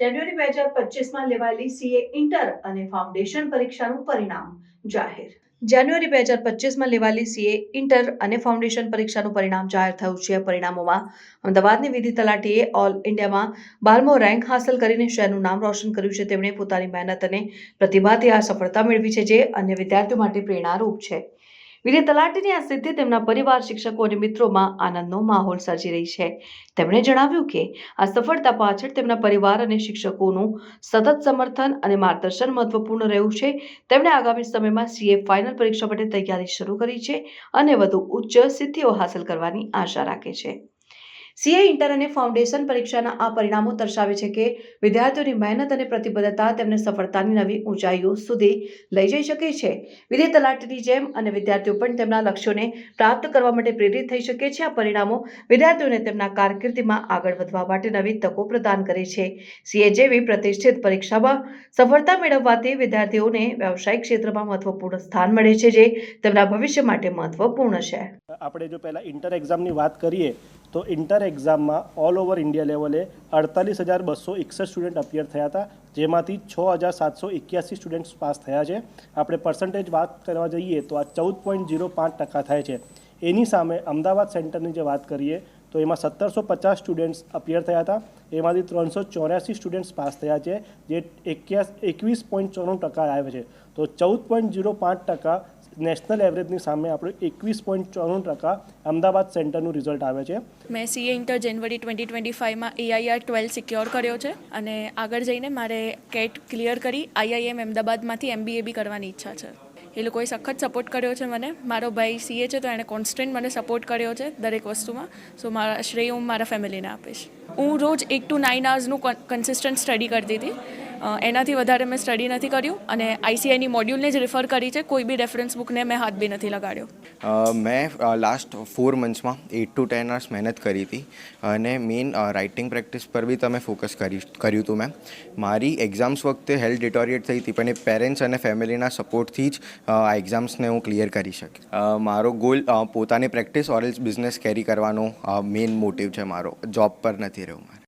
જાન્યુઆરી બે હજાર પચીસમાં લેવાયેલી સીએ ઇન્ટર અને ફાઉન્ડેશન પરીક્ષાનું પરિણામ જાહેર. જાન્યુઆરી બે હજાર પચીસમાં લેવાયેલી સીએ ઇન્ટર અને ફાઉન્ડેશન પરીક્ષાનું પરિણામ જાહેર થયું છે. પરિણામોમાં અમદાવાદની વિધિ તલાટીએ ઓલ ઇન્ડિયામાં બારમો રેન્ક હાંસલ કરીને શહેરનું નામ રોશન કર્યું છે. તેમણે પોતાની મહેનત અને પ્રતિભાથી આ સફળતા મેળવી છે, જે અન્ય વિદ્યાર્થીઓ માટે પ્રેરણારૂપ છે. વિધિ તલાટીની આ સિદ્ધિ તેમના પરિવાર, શિક્ષકો અને મિત્રોમાં આનંદનો માહોલ સર્જી રહી છે. તેમણે જણાવ્યું કે આ સફળતા પાછળ તેમના પરિવાર અને શિક્ષકોનું સતત સમર્થન અને માર્ગદર્શન મહત્વપૂર્ણ રહ્યું છે. તેમણે આગામી સમયમાં સીએ ફાઇનલ પરીક્ષા માટે તૈયારી શરૂ કરી છે અને વધુ ઉચ્ચ સિદ્ધિઓ હાંસલ કરવાની આશા રાખે છે. સીએ ઇન્ટર અને ફાઉન્ડેશન પરીક્ષાના આ પરિણામો દર્શાવે છે કે વિદ્યાર્થીઓની મહેનત અને પ્રતિબદ્ધતા તેમને સફળતાની નવી ઊંચાઈઓ સુધી લઈ જઈ શકે છે. વિધિ તલાટીની જેમ અને વિદ્યાર્થીઓ પણ તેમના લક્ષ્યોને પ્રાપ્ત કરવા માટે પ્રેરિત થઈ શકે છે. આ પરિણામો વિદ્યાર્થીઓને તેમના કારકિર્દીમાં આગળ વધવા માટે નવી તકો પ્રદાન કરે છે. સીએ જેવી પ્રતિષ્ઠિત પરીક્ષામાં સફળતા મેળવવાથી વિદ્યાર્થીઓને વ્યવસાયિક ક્ષેત્રમાં મહત્વપૂર્ણ સ્થાન મળે છે, જે તેમના ભવિષ્ય માટે મહત્વપૂર્ણ છે. આપણે જો પહેલાં ઇન્ટર એક્ઝામની વાત કરીએ તો ઇન્ટર એક્ઝામમાં ઓલ ઓવર ઇન્ડિયા લેવલે અડતાલીસ હજાર બસો એકસઠ સ્ટુડન્ટ અપિયર થયા હતા, જેમાંથી છ હજાર સાતસો એક્યાસી સ્ટુડન્ટ્સ પાસ થયા છે. આપણે પર્સન્ટેજ વાત કરવા જઈએ તો આ ચૌદ પોઈન્ટ જીરો પાંચ ટકા થાય છે. એની સામે અમદાવાદ સેન્ટરની જે વાત કરીએ તો એમાં સત્તરસો પચાસ સ્ટુડન્ટ્સ અપિયર થયા હતા. એમાંથી ત્રણસો ચોર્યાસી સ્ટુડન્ટ્સ પાસ થયા છે, જે એક્યાસ, એકવીસ પોઈન્ટ ચોરાણું ટકા આવે છે. તો ચૌદ પોઈન્ટ ઝીરો પાંચ ટકા નેશનલ એવરેજની સામે આપણું એકવીસ પોઈન્ટ ચોરાણું ટકા અમદાવાદ સેન્ટરનું રિઝલ્ટ આવે છે. મેં સીએ ઇન્ટર જનવરી ટ્વેન્ટી ટ્વેન્ટી ફાઇવમાં એઆઈઆર ટ્વેલ્વ સિક્યોર કર્યો છે અને આગળ જઈને મારે કેટ ક્લિયર કરી આઈઆઈએમ અમદાવાદમાંથી એમબીએ બી કરવાની ઈચ્છા છે. એ લોકોએ સખત સપોર્ટ કર્યો છે મને. મારો ભાઈ સીએ છે તો એણે કોન્સ્ટન્ટ મને સપોર્ટ કર્યો છે દરેક વસ્તુમાં. સો મારા શ્રેય હું મારા ફેમિલીને આપીશ. હું રોજ એટ ટુ નાઇન આવર્સનું કન્સિસ્ટન્ટ સ્ટડી કરતી હતી. એનાથી વધારે મેં સ્ટડી નથી કર્યું અને આઈસીઆઈની મોડ્યુલને જ રિફર કરી છે. કોઈ બી રેફરન્સ બુકને મેં હાથ બી નથી લગાડ્યો. મેં લાસ્ટ ફોર મંથ્સમાં એટ ટુ ટેન અવર્સ મહેનત કરી હતી અને મેઇન રાઇટિંગ પ્રેક્ટિસ પર બી તમે ફોકસ કરી, કર્યું હતું મેં મારી એક્ઝામ્સ વખતે હેલ્થ ડિટોરિએટ થઈ હતી, પણ એ પેરેન્ટ્સ અને ફેમિલીના સપોર્ટથી જ આ એક્ઝામ્સને હું ક્લિયર કરી શકી. મારો ગોલ પોતાની practice or else business carry કરવાનો મેઇન મોટિવ છે મારો. જોબ પર નથી રહ્યો મારે.